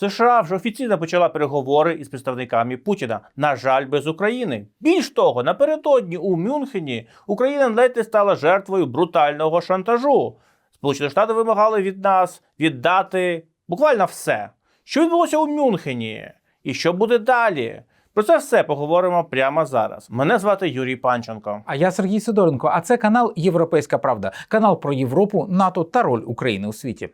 США вже офіційно почала переговори із представниками Путіна. На жаль, без України. Більш того, напередодні у Мюнхені Україна ледь не стала жертвою брутального шантажу. Сполучені Штати вимагали від нас віддати буквально все. Що відбулося у Мюнхені? І що буде далі? Про це все поговоримо прямо зараз. Мене звати Юрій Панченко. А я Сергій Сидоренко. А це канал Європейська Правда, канал про Європу, НАТО та роль України у світі.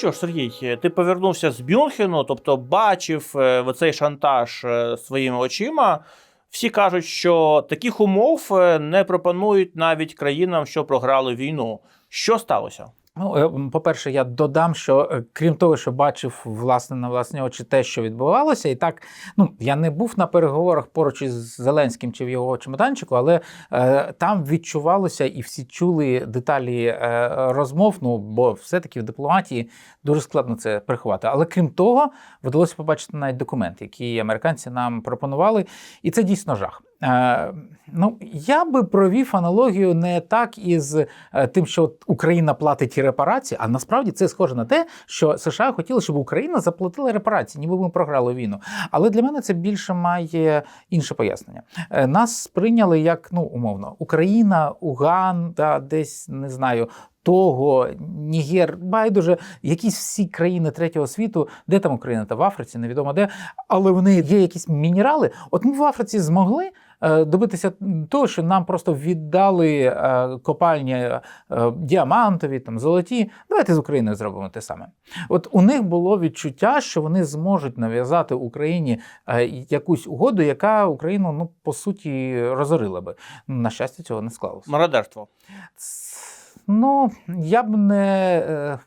Що ж, Сергій, ти повернувся з Мюнхену, тобто бачив е, цей шантаж е, своїми очима. Всі кажуть, що таких умов е, не пропонують навіть країнам, що програли війну. Що сталося? Ну, е, по-перше, я додам, що е, крім того, що бачив власне на власні очі те, що відбувалося, і так ну я не був на переговорах поруч із Зеленським чи в його чемоданчику, але е, там відчувалося і всі чули деталі е, розмов. Ну бо все-таки в дипломатії дуже складно це приховати. Але крім того, вдалося побачити навіть документ, який американці нам пропонували, і це дійсно жах. Е, ну, я би провів аналогію не так із е, тим, що Україна платить репарації, а насправді це схоже на те, що США хотіли, щоб Україна заплатила репарації, ніби ми програли війну. Але для мене це більше має інше пояснення. Е, Нас сприйняли як ну умовно Україна, Уганда, десь не знаю. Того, Нігер, байдуже, якісь всі країни третього світу, де там Україна та в Африці, невідомо де, але вони є якісь мінерали. От ми в Африці змогли е, добитися того, що нам просто віддали е, копальні е, діамантові, там золоті. Давайте з Україною зробимо те саме. От у них було відчуття, що вони зможуть нав'язати Україні е, якусь угоду, яка Україну ну по суті розорила би. На щастя, цього не склалося. Мародерство. Ну, я б не. е,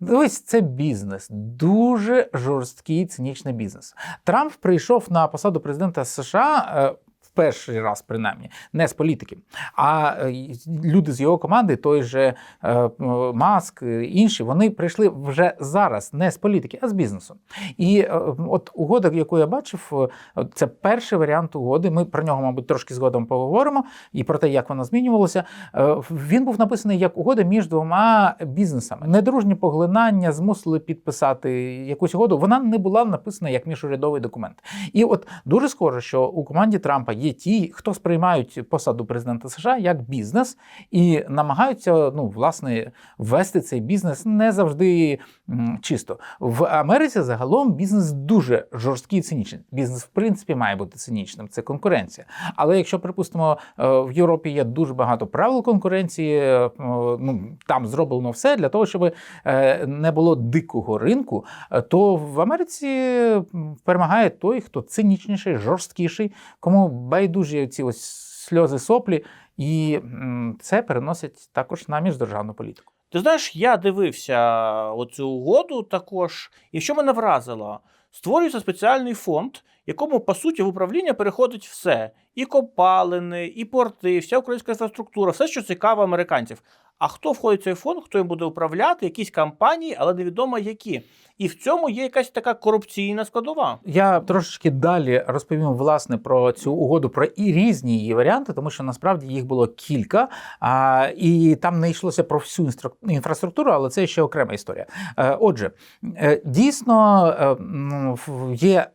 Дивись, це бізнес, дуже жорсткий цинічний бізнес. Трамп прийшов на посаду президента США е, перший раз, принаймні, не з політики. А е, люди з його команди, той же е, Маск, е, інші, вони прийшли вже зараз не з політики, а з бізнесу. І от угода, яку я бачив, це перший варіант угоди. Ми про нього, мабуть, трошки згодом поговоримо і про те, як вона змінювалася. Він був написаний як угода між двома бізнесами. Недружні поглинання змусили підписати якусь угоду. Вона не була написана як міжурядовий документ. І от дуже схоже, що у команді Трампа є ті, хто сприймають посаду президента США як бізнес і намагаються ну власне ввести цей бізнес не завжди чисто. В Америці загалом бізнес дуже жорсткий і цинічний. Бізнес, в принципі, має бути цинічним. Це конкуренція. Але якщо припустимо, е, в Європі є дуже багато правил конкуренції, е, ну там зроблено все для того, щоб е, не було дикого ринку, то в Америці перемагає той, хто цинічніший, жорсткіший, кому байдужі ці ось сльози соплі, і це переносять також на міждержавну політику. Ти знаєш, я дивився оцю угоду також, і що мене вразило, створюється спеціальний фонд, якому по суті в управління переходить все: і копалини, і порти, вся українська інфраструктура, все, що цікаво американців. А хто входить в цей фонд, хто їм буде управляти, якісь компанії, але невідомо які. І в цьому є якась така корупційна складова. Я трошечки далі розповім власне про цю угоду, про і різні її варіанти, тому що насправді їх було кілька, а, і там не йшлося про всю інфраструктуру, але це ще окрема історія. Е, Отже, е, дійсно е, є.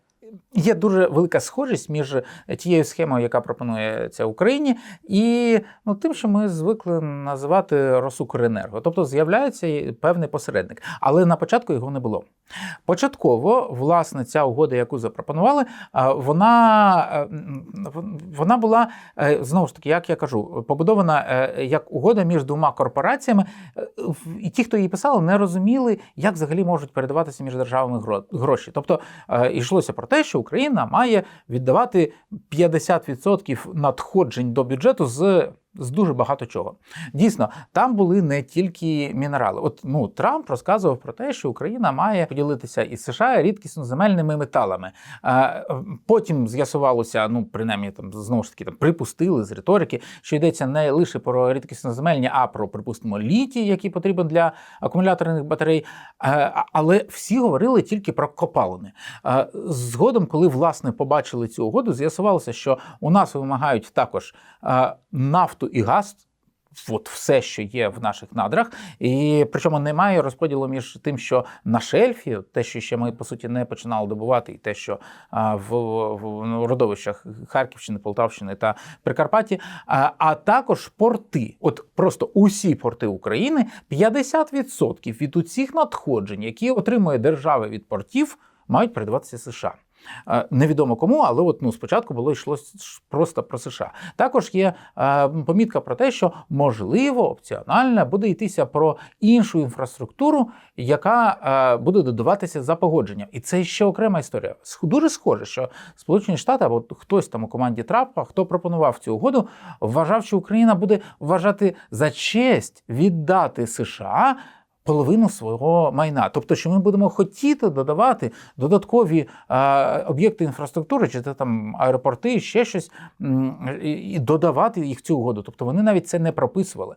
Є дуже велика схожість між тією схемою, яка пропонується Україні, і ну, тим, що ми звикли називати Росукренерго. Тобто з'являється певний посередник, але на початку його не було. Початково, власне, ця угода, яку запропонували, вона, е, вона була е, знову ж таки, як я кажу, побудована е, як угода між двома корпораціями. І ті, хто її писали, не розуміли, як взагалі можуть передаватися між державами гроші. Тобто йшлося про те, що Україна має віддавати 50% надходжень до бюджету з. З дуже багато чого. Дійсно, там були не тільки мінерали. От ну Трамп розказував про те, що Україна має поділитися із США рідкісноземельними металами. А, потім з'ясувалося, ну принаймні там знову ж таки там припустили з риторики, що йдеться не лише про рідкісноземельні, а про припустимо літій, який потрібен для акумуляторних батарей. А, а- але всі говорили тільки про копалини. А, Згодом, коли власне побачили цю угоду, з'ясувалося, що у нас вимагають також а, нафту і газ. от все, що є в наших надрах, і причому немає розподілу між тим, що на шельфі, те, що ще ми по суті не починали добувати, і те, що а, в, в, в родовищах Харківщини, Полтавщини та Прикарпатті, а, а також порти. От просто усі порти України 50% від усіх надходжень, які отримує держава від портів, мають передаватися США. Е, Невідомо кому, але от ну спочатку було йшлося просто про США. Також є е, помітка про те, що можливо опціонально буде йтися про іншу інфраструктуру, яка е, буде додаватися за погодженням. І це ще окрема історія. Дуже схоже, що Сполучені Штати або хтось там у команді Трампа, хто пропонував цю угоду, вважав, що Україна буде вважати за честь віддати США. Половину свого майна, тобто, що ми будемо хотіти додавати додаткові об'єкти інфраструктури, чи це там аеропорти, ще щось, і, додавати їх цю угоду. Тобто вони навіть це не прописували.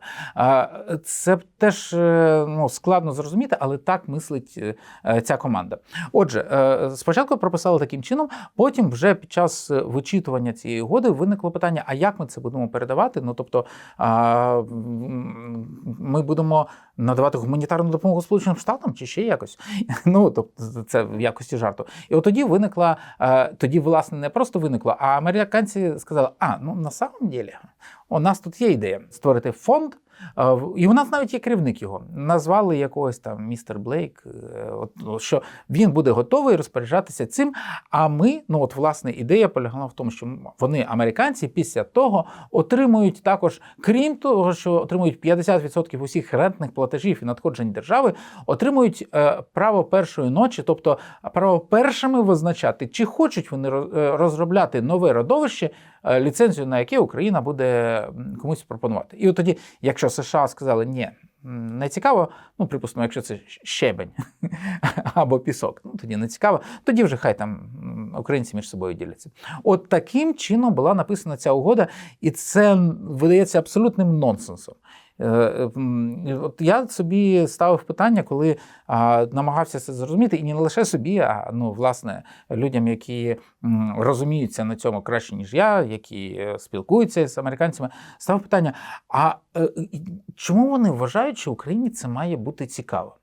Це теж е, ну, складно зрозуміти, але так мислить е, ця команда. Отже, е, спочатку прописали таким чином, потім вже під час вичитування цієї угоди виникло питання: а як ми це будемо передавати? Ну тобто ми будемо надавати гуманітарну допомогу Сполученим Штатам чи ще якось. Ну тобто це в якості жарту. І от тоді виникла, е, тоді, власне, не просто виникло, а американці сказали: а ну на самом деле, у нас тут є ідея створити фонд. І у нас навіть є керівник його. Назвали якогось там містер Блейк, е, от, ну, що він буде готовий розпоряджатися цим. А ми, ну от власне, ідея полягала в тому, що вони, американці, після того отримують також, крім того, що отримують 50% усіх рентних платежів і надходжень держави, отримують е, право першої ночі, тобто право першими визначати, чи хочуть вони е, розробляти нове родовище, ліцензію на яке Україна буде комусь пропонувати. І от тоді, якщо США сказали ні. Не цікаво, ну припустимо, якщо це щебень або пісок, ну тоді не цікаво. Тоді вже хай там українці між собою діляться. От таким чином була написана ця угода, і це видається абсолютним нонсенсом. Е, м, От я собі ставив питання, коли намагався це зрозуміти, і не лише собі, а ну, власне, людям, які розуміються на цьому краще, ніж я, які е, спілкуються з американцями, ставив питання: а е, чому вони вважають, що Україні це має бути цікаво?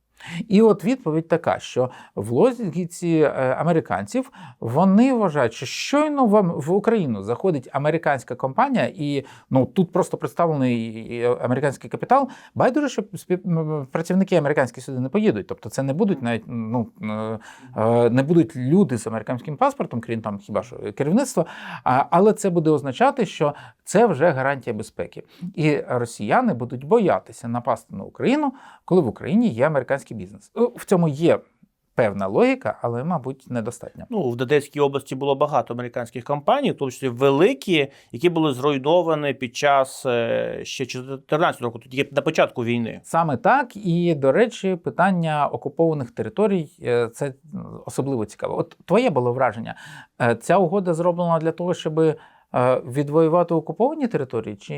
І от відповідь така, що в логіці е, американців вони вважають, що щойно в, Ам- в Україну заходить американська компанія, і ну тут просто представлений американський капітал. Байдуже, що працівники американські сюди не поїдуть. Тобто, це не будуть навіть ну е, не будуть люди з американським паспортом, крім там хіба що керівництва. Але це буде означати, що це вже гарантія безпеки, і росіяни будуть боятися напасти на Україну, коли в Україні є американський бізнес. Е, В цьому є певна логіка, але, мабуть, недостатня. Ну, в Донецькій області було багато американських компаній, в тому числі великі, які були зруйновані під час е, ще 14 року, тоді на початку війни. Саме так, і до речі, питання окупованих територій е, це особливо цікаво. От твоє було враження. е, Ця угода зроблена для того, щоб відвоювати окуповані території, чи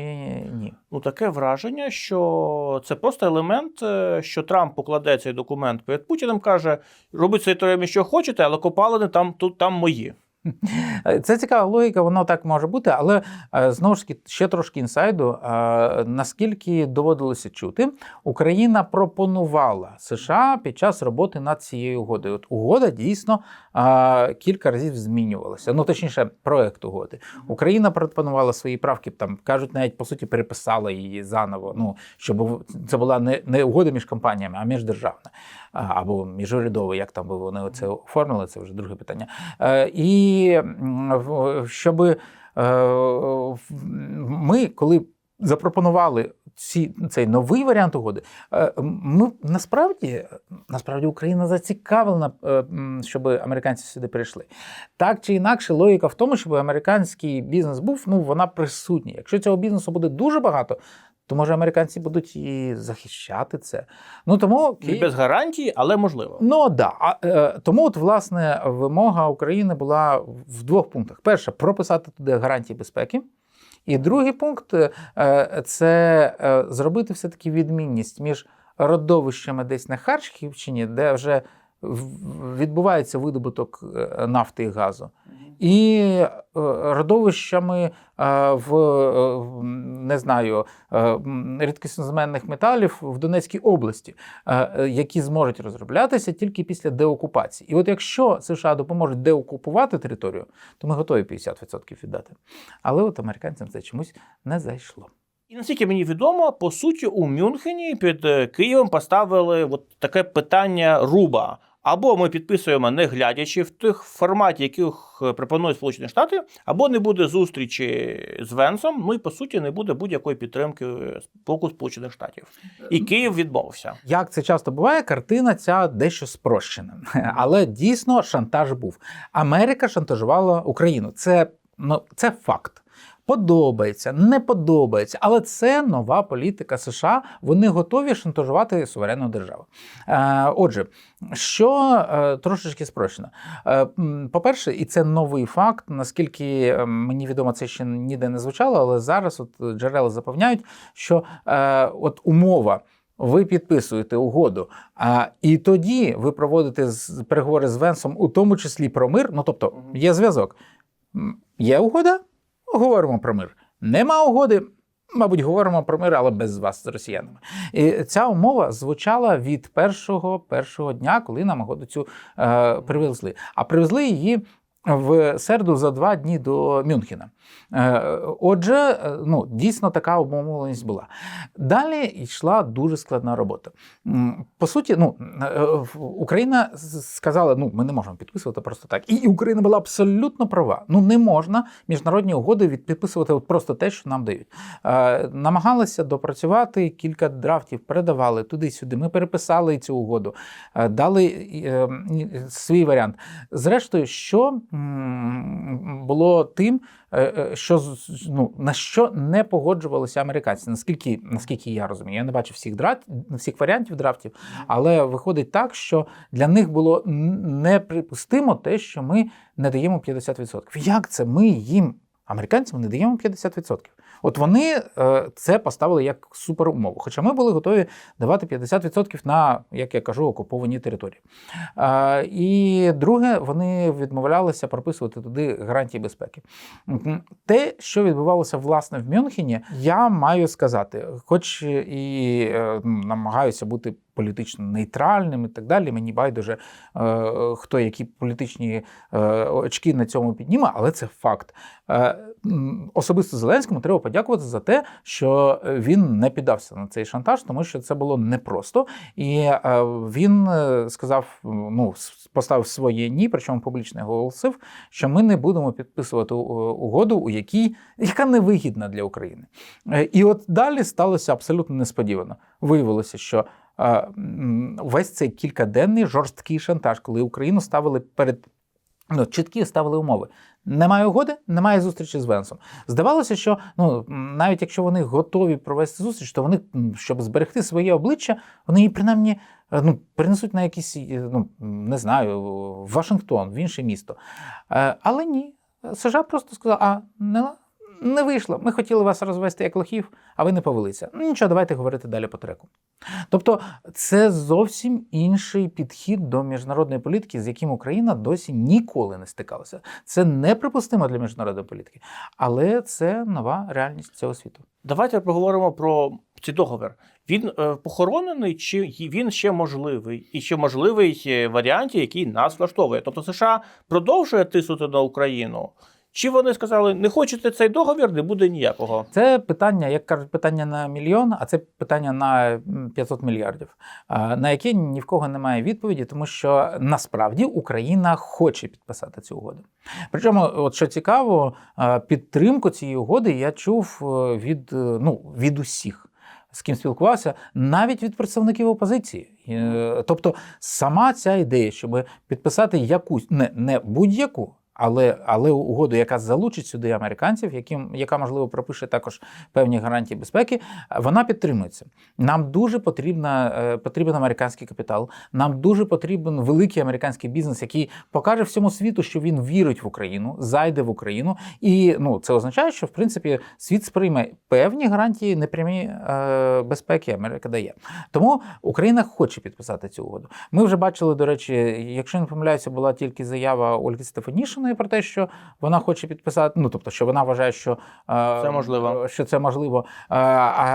ні? Ну, таке враження, що це просто елемент, е, що Трамп покладе цей документ перед Путіним, каже: робіть з територіями, що хочете, але копалини там тут там мої. Це цікава логіка, воно так може бути, але е, знову ж таки ще трошки інсайду. Е, Наскільки доводилося чути, Україна пропонувала США під час роботи над цією угодою. От угода дійсно кілька разів змінювалася. Ну точніше, проект угоди. Україна пропонувала свої правки, там кажуть, навіть по суті переписала її заново. Ну щоб це була не, не угода між компаніями, а міждержавна або міжурядова, як там би вони це оформили, це вже друге питання. Е, І щоб е, ми, коли запропонували ці, цей новий варіант угоди, е, ми насправді, насправді Україна зацікавлена, е, щоб американці сюди прийшли. Так чи інакше, логіка в тому, щоб американський бізнес був, ну вона присутня. Якщо цього бізнесу буде дуже багато. То може американці будуть і захищати це. Ну тому Не без гарантії, але можливо. Ну да. А, е, тому, от, власне, вимога України була в двох пунктах: перше прописати туди гарантії безпеки. І другий пункт е, це е, зробити все-таки відмінність між родовищами десь на Харківщині, де вже відбувається видобуток е, нафти і газу, і е, родовищами е, в не знаю рідкісноземельних металів в Донецькій області, які зможуть розроблятися тільки після деокупації. І от якщо США допоможуть деокупувати територію, то ми готові 50% віддати. Але от американцям це чомусь не зайшло. І наскільки мені відомо, по суті, у Мюнхені під Києвом поставили от таке питання руба. Або ми підписуємо, не глядячи в тих форматі, яких е, пропонують Сполучені Штати, або не буде зустрічі з Венсом. Ну і по суті не буде будь-якої підтримки з боку Сполучених Штатів. І Київ відмовився. Як це часто буває, картина ця дещо спрощена. Але дійсно шантаж був. Америка шантажувала Україну. Це, ну, це факт. Подобається, не подобається, але це нова політика США. Вони готові шантажувати суверенну державу. Е, отже, що е, трошечки спрощено. Е, по-перше, і це новий факт. Наскільки е, мені відомо, це ще ніде не звучало, але зараз от джерела запевняють, що е, от умова. Ви підписуєте угоду, а і тоді ви проводите переговори з Венсом, у тому числі про мир. Ну тобто є зв'язок. Є угода? Говоримо про мир. Нема угоди. Мабуть, говоримо про мир, але без вас з росіянами. І ця умова звучала від першого першого дня, коли нам угоду цю е, привезли. А привезли її в середу за два дні до Мюнхена. Е, отже, е, ну, дійсно така обумовленість була. Далі йшла дуже складна робота. По суті, ну, е, Україна сказала: ну, ми не можемо підписувати просто так. І Україна була абсолютно права. Ну, не можна міжнародні угоди від- підписувати от просто те, що нам дають. Намагалися допрацювати кілька драфтів, передавали туди-сюди. Ми переписали цю угоду, дали свій варіант. Зрештою, що було тим, що з- ну, на що не погоджувалися американці. Наскільки, наскільки я розумію, я не бачив всіх драфт, всіх варіантів драфтів, але виходить так, що для них було неприпустимо те, що ми не даємо 50%. Як це ми їм, американцям, не даємо 50%? От вони е, це поставили як суперумову. Хоча ми були готові давати 50% на, як я кажу, окуповані території. Е, і друге, вони відмовлялися прописувати туди гарантії безпеки. Те, що відбувалося власне в Мюнхені, я маю сказати, хоч і е, намагаюся бути політично нейтральним і так далі. Мені байдуже, е, хто які політичні е, очки на цьому підніме, але це факт. Е, Особисто Зеленському треба подякувати за те, що він не піддався на цей шантаж, тому що це було непросто. І він сказав: ну, поставив своє ні, причому публічно оголосив, що ми не будемо підписувати угоду, у якій яка невигідна для України. І от далі сталося абсолютно несподівано. Виявилося, що весь цей кількаденний жорсткий шантаж, коли Україну ставили перед ну, чіткі ставили умови. Немає угоди, немає зустрічі з Венсом. Здавалося, що ну навіть якщо вони готові провести зустріч, то вони, щоб зберегти своє обличчя, вони її принаймні е, ну, перенесуть на якийсь, е, ну не знаю, в Вашингтон, в інше місто. Е, Але ні. США просто сказала: а не, не вийшло. Ми хотіли вас розвести як лохів, а ви не повелися. Ну нічого, давайте говорити далі по треку. Тобто, це зовсім інший підхід до міжнародної політики, з яким Україна досі ніколи не стикалася. Це неприпустимо для міжнародної політики, але це нова реальність цього світу. Давайте поговоримо про цей договір. Він е, похоронений, чи він ще можливий, і ще можливий е, варіанті, який нас влаштовує. Тобто США продовжує тиснути на Україну. Чи вони сказали, не хочете цей договір, не буде ніякого. Це питання, як кажуть, питання на мільйон, а це питання на м, 500 мільярдів, на яке ні в кого немає відповіді, тому що насправді Україна хоче підписати цю угоду. Причому, от що цікаво, підтримку цієї угоди я чув е, від, е, ну, від усіх. З ким спілкувався, навіть від представників опозиції. Е, Тобто, сама ця ідея, щоб підписати якусь не, не будь-яку, але, але угоду, яка залучить сюди американців, яким, яка можливо пропише також певні гарантії безпеки, вона підтримується. Нам дуже потрібна, е, потрібен американський капітал. Нам дуже потрібен великий американський бізнес, який покаже всьому світу, що він вірить в Україну, зайде в Україну. І ну, це означає, що в принципі світ сприйме певні гарантії непрямі е, безпеки. Америка дає. Тому Україна хоче підписати цю угоду. Ми вже бачили, до речі, якщо не помиляюся, була тільки заява Ольги Стефанішиної Сполученими про те, що вона хоче підписати. Ну тобто, що вона вважає, що е, Це можливо. Що це можливо. Е,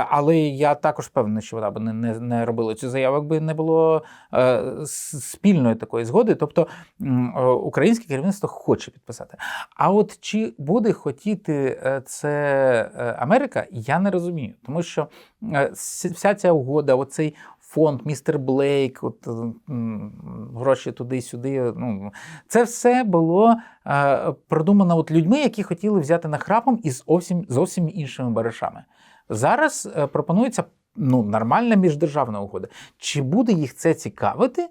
але я також впевнений, що вона б не, не, не робила цю заяву, якби не було е, спільної такої згоди. Тобто е, українське керівництво хоче підписати. А от чи буде хотіти е, це е, Америка, я не розумію, тому що е, вся ця угода, оцей фонд, містер Блейк, от, е, гроші туди-сюди. Ну, це все було е, продумано от людьми, які хотіли взяти нахрапом із зовсім, зовсім іншими баришами. Зараз е, пропонується ну, нормальна міждержавна угода. Чи буде їх це цікавити?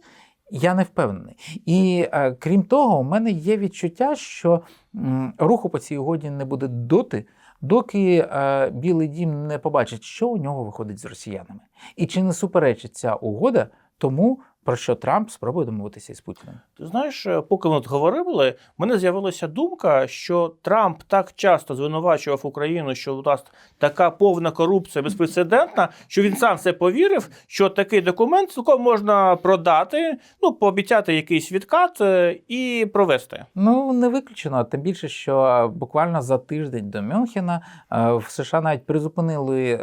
Я не впевнений. І е, крім того, у мене є відчуття, що м, руху по цій угоді не буде доти, доки е, Білий Дім не побачить, що у нього виходить з росіянами. І чи не суперечить ця угода тому, про що Трамп спробує домовитися із Путіним. Ти знаєш, е, поки ми тут говорили, в мене з'явилася думка, що Трамп так часто звинувачував Україну, що у нас така повна корупція безпрецедентна, що він сам все повірив, що такий документ цілком можна продати, ну пообіцяти якийсь відкат е, і провести. Ну, не виключено. Тим більше, що буквально за тиждень до Мюнхена е, в США навіть призупинили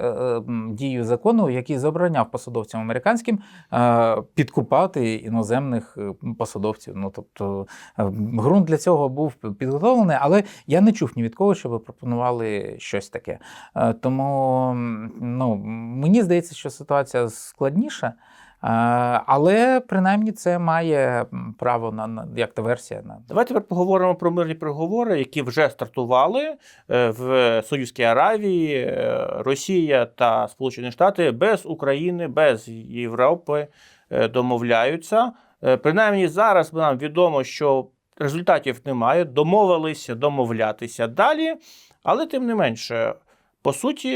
дію закону, який забороняв посадовцям американським е, підкупати іноземних е, посадовців. Ну тобто е, ґрунт для цього був підготовлений, але я не чув ні від кого, щоб пропонували щось таке. Е, Тому ну, мені здається, що ситуація складніша. Але принаймні це має право на, на як та версія на Давайте тепер поговоримо про мирні переговори, які вже стартували в Союзській Аравії, Росія та Сполучені Штати без України, без Європи домовляються. Е, Принаймні зараз нам відомо, що результатів немає. Домовилися домовлятися далі, але тим не менше. По суті,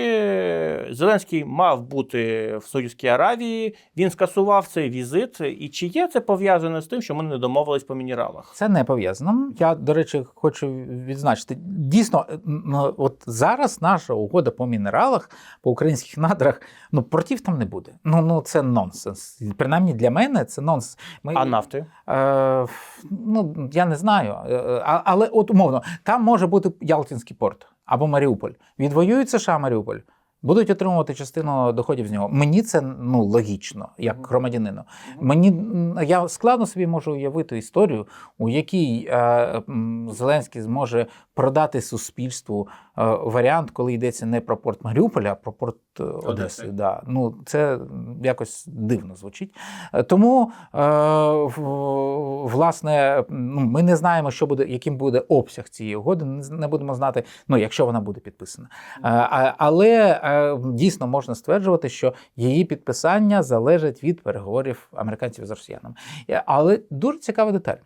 Зеленський мав бути в Саудівській Аравії. Він скасував цей візит. І чи є це пов'язане з тим, що ми не домовились по мінералах? Це не пов'язано. Я, до речі, хочу відзначити. Дійсно, е, ну, от зараз наша угода по мінералах, по українських надрах, ну портів там не буде. Ну, ну це нонсенс. Принаймні для мене це нонсенс. Ми, А нафти? Е, ну, я не знаю. Е, Але от умовно, там може бути Ялтинський порт або Маріуполь. Відвоюють США Маріуполь. Будуть отримувати частину доходів з нього. Мені це ну логічно, як громадянину. Мені я складно собі можу уявити історію, у якій е, Зеленський зможе продати суспільству е, варіант, коли йдеться не про порт Маріуполя, а про порт е, Одеси. Одеси. Да. Ну це якось дивно звучить. Е, Тому, власне, ну, ми не знаємо, що буде, яким буде обсяг цієї угоди. Не будемо знати, ну якщо вона буде підписана. Але дійсно можна стверджувати, що її підписання залежить від переговорів американців з росіянами. Але дуже цікава деталь.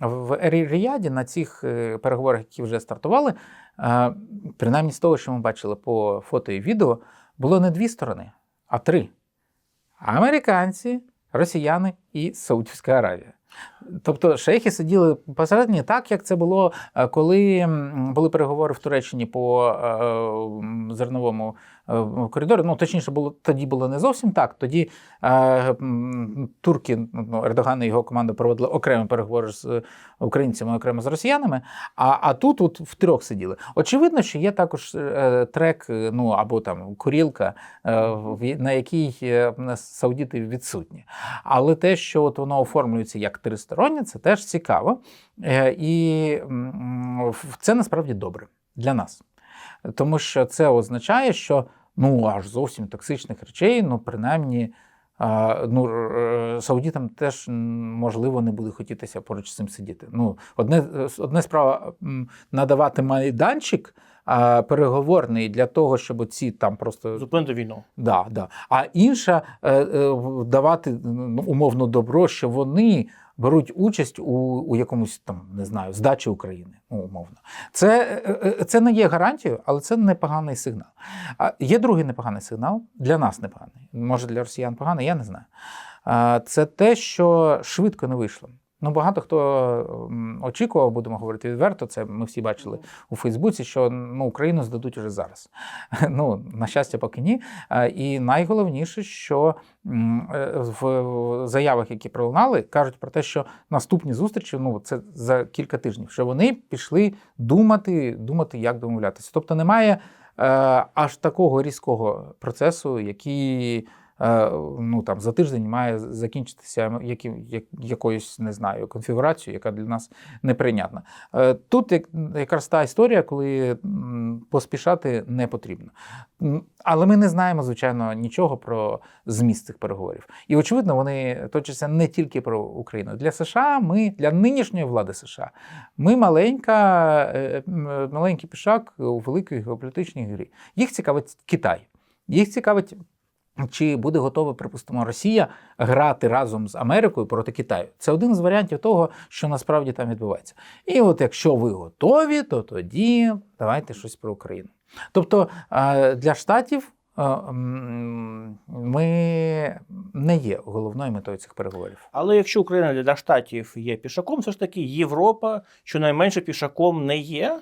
В Ріяді на цих переговорах, які вже стартували, е, принаймні з того, що ми бачили по фото і відео, було не дві сторони, а три: американці, росіяни і Саудівська Аравія. Тобто шейхи сиділи посередині, так як це було, е, коли були переговори в Туреччині по е, зерновому е, коридору. Ну, точніше, було тоді було не зовсім так. Тоді е, турки, ну, Ердоган і його команда проводили окремі переговори з українцями, окремо з росіянами. А, а тут от втрьох сиділи. Очевидно, що є також трек, ну або там курілка, на якій саудіти відсутні. Але те, що от воно оформлюється як тристороннє, це теж цікаво. Е, І це насправді добре для нас. Тому що це означає, що ну аж зовсім токсичних речей, ну принаймні. Ну, е, саудітам теж можливо не буде хотітися поруч з цим сидіти. Ну, одне, одне справа надавати майданчик а, переговорний для того, щоб ці там просто Зупинити війну. Да, да. А інша е, е, давати ну, умовно добро, що вони беруть участь у, у якомусь там, не знаю, здачі України, ну, умовно. Це, е, е, це не є гарантією, але це непоганий сигнал. А є другий непоганий сигнал для нас непоганий. Може, для росіян поганий, я не знаю. Це те, що швидко не вийшло. Ну, багато хто очікував, будемо говорити відверто. Це ми всі бачили у Фейсбуці, що ну, Україну здадуть уже зараз. Ну, на щастя, поки ні. Е, І найголовніше, що е, в заявах, які пролунали, кажуть про те, що наступні зустрічі, ну це за кілька тижнів, що вони пішли думати, думати, як домовлятися. Тобто немає е, аж такого різкого процесу, який. Е, Ну там за тиждень має закінчитися як, якоюсь, не знаю, конфігурацією, яка для нас неприйнятна. Е, Тут як, якраз та історія, коли поспішати не потрібно. Але ми не знаємо, звичайно, нічого про зміст цих переговорів. І очевидно, вони точаться не тільки про Україну. Для США, ми для нинішньої влади США, ми маленька, е, маленький пішак у великій геополітичній грі. Їх цікавить Китай. Їх цікавить. Чи буде готова, припустимо, Росія грати разом з Америкою проти Китаю? Це один з варіантів того, що насправді там відбувається. І от якщо ви готові, то тоді давайте щось про Україну. Тобто для штатів ми не є головною метою цих переговорів. Але якщо Україна для штатів є пішаком, все ж таки Європа щонайменше пішаком не є.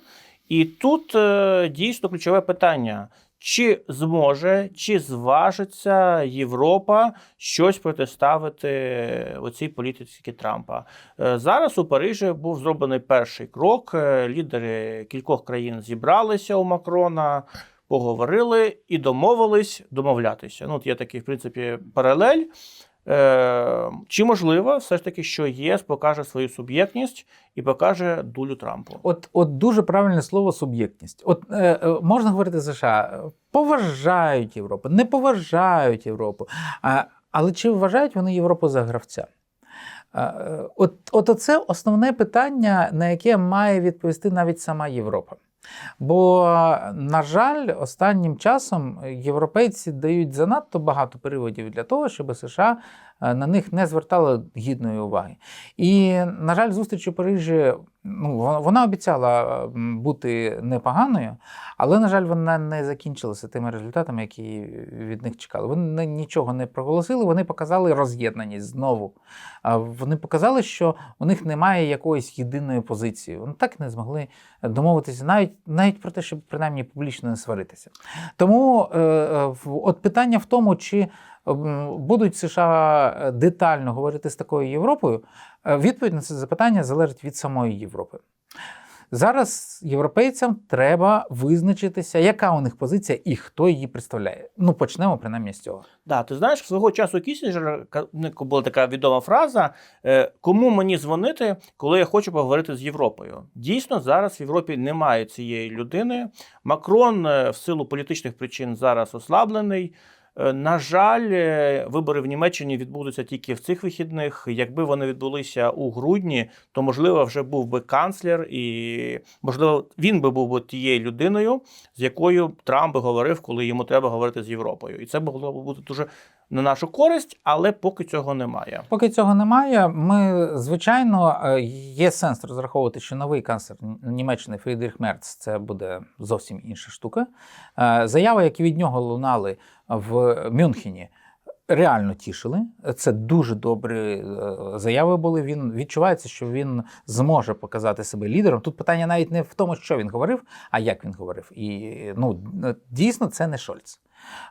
І тут е, дійсно ключове питання: чи зможе, чи зважиться Європа щось протиставити оцій політиці Трампа? Е, зараз у Парижі був зроблений перший крок. Е, Лідери кількох країн зібралися у Макрона. Поговорили і домовились домовлятися. Ну, от є такий, в принципі, паралель. Е, чи можливо все ж таки, що ЄС покаже свою суб'єктність і покаже дулю Трампу? От, от дуже правильне слово суб'єктність. От е, е, можна говорити США, поважають Європу, не поважають Європу. А, але чи вважають вони Європу за гравця? Е, От, от оце основне питання, на яке має відповісти навіть сама Європа. Бо, на жаль, останнім часом європейці дають занадто багато приводів для того, щоб США на них не звертали гідної уваги. І, на жаль, зустріч у Парижі ну, вона- обіцяла бути непоганою, але, на жаль, вона не закінчилася тими результатами, які від них чекали. Вони нічого не проголосили, вони показали роз'єднаність знову. Вони показали, що у них немає якоїсь єдиної позиції. Вони так не змогли домовитися навіть, навіть про те, щоб принаймні публічно не сваритися. Тому е, е, от питання в тому, чи будуть США детально говорити з такою Європою, е, відповідь на це запитання залежить від самої Європи. Зараз європейцям треба визначитися, яка у них позиція і хто її представляє. Ну, почнемо принаймні з цього. Да, ти знаєш, свого часу Кісінджера ка- ну, була така відома фраза: е, кому мені дзвонити, коли я хочу поговорити з Європою. Дійсно, зараз в Європі немає цієї людини. Макрон е, в силу політичних причин зараз ослаблений. Е, На жаль, е, вибори в Німеччині відбудуться тільки в цих вихідних. Якби вони відбулися у грудні, то можливо вже був би канцлер, і можливо він би був би тією людиною, з якою Трамп би говорив, коли йому треба говорити з Європою. І це могло б бути дуже на нашу користь, але поки цього немає. Поки цього немає, ми звичайно е, є сенс розраховувати, що новий канцлер Німеччини Фрідріх Мерц це буде зовсім інша штука. Е, Заяви, які від нього лунали в Мюнхені. Реально тішили. Це дуже добрі е, заяви були. Він відчувається, що він зможе показати себе лідером. Тут питання навіть не в тому, що він говорив, а як він говорив. І ну дійсно це не Шольц.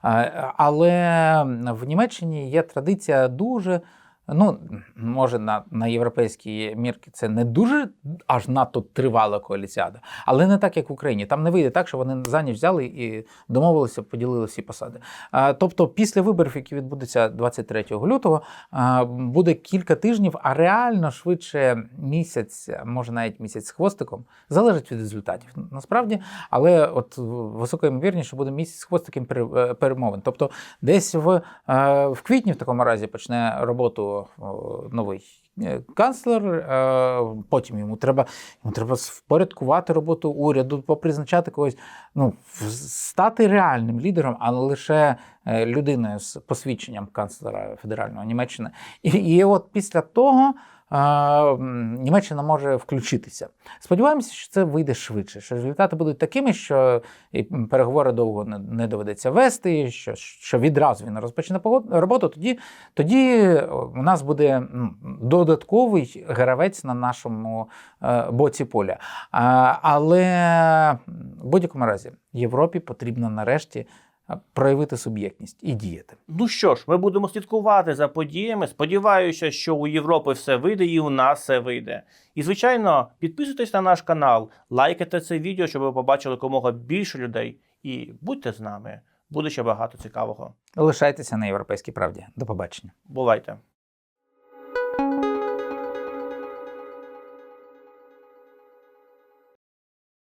Е, Але в Німеччині є традиція дуже. Ну, може, на, на європейські мірки це не дуже аж надто тривала коаліціада, але не так, як в Україні. Там не вийде так, що вони за ніч взяли і домовилися, поділили всі посади. А, тобто, після виборів, які відбудуться 23 лютого, а, буде кілька тижнів, а реально швидше місяць, може навіть місяць з хвостиком, залежить від результатів. Насправді, але от високо ймовірніше, буде місяць з хвостиком е, перемовин. Тобто, десь в, е, в квітні в такому разі почне роботу новий е, канцлер. е, Потім йому треба, йому треба впорядкувати роботу уряду, попризначати когось, ну, стати реальним лідером, а не лише е, людиною з посвідченням канцлера федерального Німеччини. І, і от після того Німеччина може включитися. Сподіваємося, що це вийде швидше, що результати будуть такими, що переговори довго не, доведеться вести, що, що відразу він розпочне роботу. Тоді, тоді у нас буде додатковий гравець на нашому е, боці поля. Але в будь-якому разі Європі потрібно нарешті проявити суб'єктність і діяти. Ну що ж, ми будемо слідкувати за подіями. Сподіваюся, що у Європи все вийде і у нас все вийде. І звичайно, підписуйтесь на наш канал, лайкайте це відео, щоб ви побачили якомога більше людей. І будьте з нами. Буде ще багато цікавого. Лишайтеся на європейській правді. До побачення. Бувайте!